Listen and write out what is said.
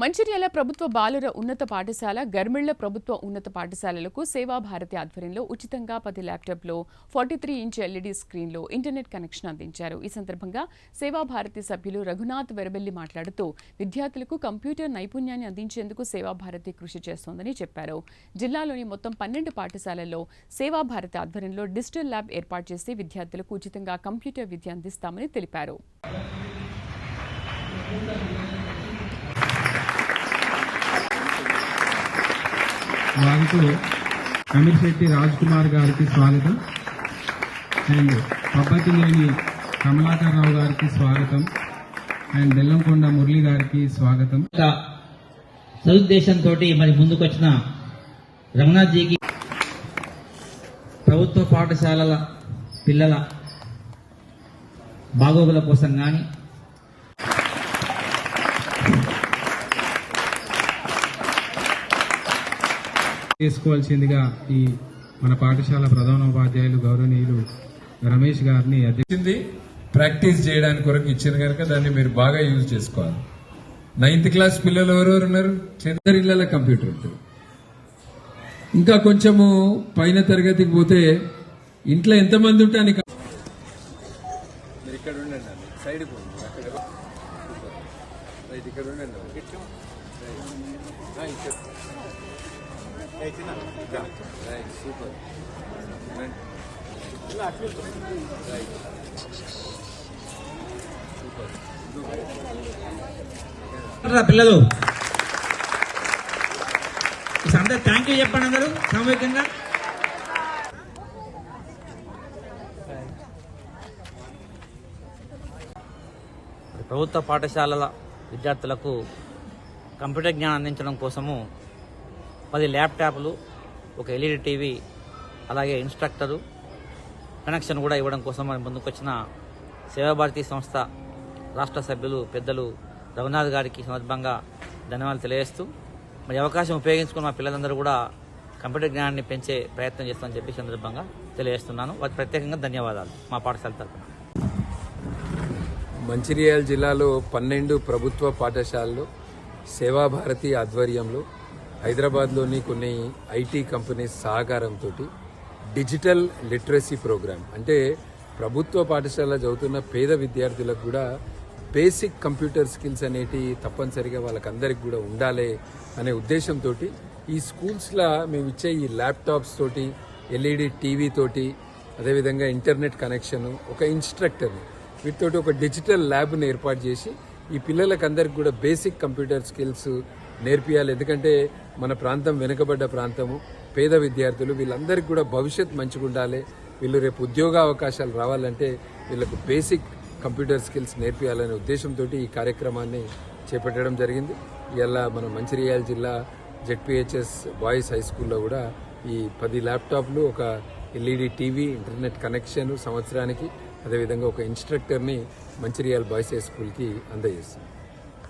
మంచిర్యాల ప్రభుత్వ బాలుర ఉన్నత పాఠశాల గర్మిళ్ళ ప్రభుత్వ ఉన్నత పాఠశాలలకు సేవా భారతి ఆధ్వర్యంలో ఉచితంగా పది ల్యాప్టాప్లో ఫార్టీ త్రీ ఇంచ్ ఎల్ఈడీ స్క్రీన్లో ఇంటర్నెట్ కనెక్షన్ అందించారు. ఈ సందర్భంగా సేవాభారతి సభ్యులు రఘునాథ్ వెరబెల్లి మాట్లాడుతూ విద్యార్థులకు కంప్యూటర్ నైపుణ్యాన్ని అందించేందుకు సేవా భారతి కృషి చేస్తోందని చెప్పారు. జిల్లాలోని మొత్తం పన్నెండు పాఠశాలల్లో సేవా భారతి ఆధ్వర్యంలో డిజిటల్ ల్యాబ్ ఏర్పాటు చేసి విద్యార్థులకు ఉచితంగా కంప్యూటర్ విద్య అందిస్తామని తెలిపారు. వారితో అమీర్శెట్టి రాజ్ కుమార్ గారికి స్వాగతం. అండ్ పబ్బతినేని కమలాకరరావు గారికి స్వాగతం. అండ్ బెల్లంకొండ మురళి గారికి స్వాగతం. సదుద్దేశంతో మరి ముందుకొచ్చిన రమణాజీకి ప్రభుత్వ పాఠశాలల పిల్లల బాగోగుల కోసం కానీ చేసుకోవాల్సిందిగా ఈ మన పాఠశాల ప్రధానోపాధ్యాయులు గౌరవనీయులు రమేష్ గారిని అధ్యక్ష ఇచ్చింది ప్రాక్టీస్ చేయడానికి కొరకు ఇచ్చింది కనుక దాన్ని మీరు బాగా యూజ్ చేసుకోవాలి. నైన్త్ క్లాస్ పిల్లలు ఎవరెవరు ఉన్నారు? చిన్న ఇళ్ళ కంప్యూటర్ ఉంటుంది. ఇంకా కొంచెము పైన తరగతికి పోతే ఇంట్లో ఎంతమంది ఉంటే అని మీరు ఇక్కడ ఉండండి సైడ్ అక్కడ రైట్ ఇక్కడ ఉండండి రైట్ సూపర్ పిల్లలు. అందరు థ్యాంక్ యూ చెప్పండి అందరూ సామూహికంగా. ప్రభుత్వ పాఠశాలల విద్యార్థులకు కంప్యూటర్ జ్ఞానం అందించడం కోసము పది ల్యాప్టాప్లు ఒక ఎల్ఈడి టీవీ అలాగే ఇన్స్ట్రక్టరు కనెక్షన్ కూడా ఇవ్వడం కోసం మనం ముందుకొచ్చిన సేవాభారతి సంస్థ రాష్ట్ర సభ్యులు పెద్దలు రఘునాథ్ గారికి సందర్భంగా ధన్యవాదాలు తెలియజేస్తూ మరి అవకాశం ఉపయోగించుకుని మా పిల్లలందరూ కూడా కంప్యూటర్ జ్ఞానాన్ని పెంచే ప్రయత్నం చేస్తామని చెప్పి సందర్భంగా తెలియజేస్తున్నాను. వారికి ప్రత్యేకంగా ధన్యవాదాలు మా పాఠశాల తరఫున మంచిర్యాల జిల్లాలో పన్నెండు ప్రభుత్వ పాఠశాలలు సేవాభారతి ఆధ్వర్యంలో హైదరాబాద్లోని కొన్ని ఐటీ కంపెనీస్ సహకారంతో డిజిటల్ లిటరసీ ప్రోగ్రామ్. అంటే ప్రభుత్వ పాఠశాల చదువుతున్న పేద విద్యార్థులకు కూడా బేసిక్ కంప్యూటర్ స్కిల్స్ అనేటి తప్పనిసరిగా వాళ్ళకందరికి కూడా ఉండాలి అనే ఉద్దేశంతో ఈ స్కూల్స్లో మేము ఇచ్చే ఈ ల్యాప్టాప్స్ తోటి ఎల్ఈడి టీవీ తోటి అదేవిధంగా ఇంటర్నెట్ కనెక్షన్ ఒక ఇన్స్ట్రక్టర్ని వీటితోటి ఒక డిజిటల్ ల్యాబ్ని ఏర్పాటు చేసి ఈ పిల్లలకందరికి కూడా బేసిక్ కంప్యూటర్ స్కిల్స్ నేర్పియాలి. ఎందుకంటే మన ప్రాంతం వెనుకబడ్డ ప్రాంతము. పేద విద్యార్థులు వీళ్ళందరికీ కూడా భవిష్యత్ మంచిగా ఉండాలి. వీళ్ళు రేపు ఉద్యోగ అవకాశాలు రావాలంటే వీళ్ళకు బేసిక్ కంప్యూటర్ స్కిల్స్ నేర్పియాలనే ఉద్దేశంతో ఈ కార్యక్రమాన్ని చేపట్టడం జరిగింది. ఇలా మన మంచిర్యాల జిల్లా జెడ్పిహెచ్ఎస్ బాయ్స్ హై స్కూల్లో కూడా ఈ పది ల్యాప్టాప్లు ఒక ఎల్ఈడి టీవీ ఇంటర్నెట్ కనెక్షన్ సంవత్సరానికి అదేవిధంగా ఒక ఇన్స్ట్రక్టర్ని మంచిర్యాల బాయ్స్ హై స్కూల్కి అందజేస్తుంది.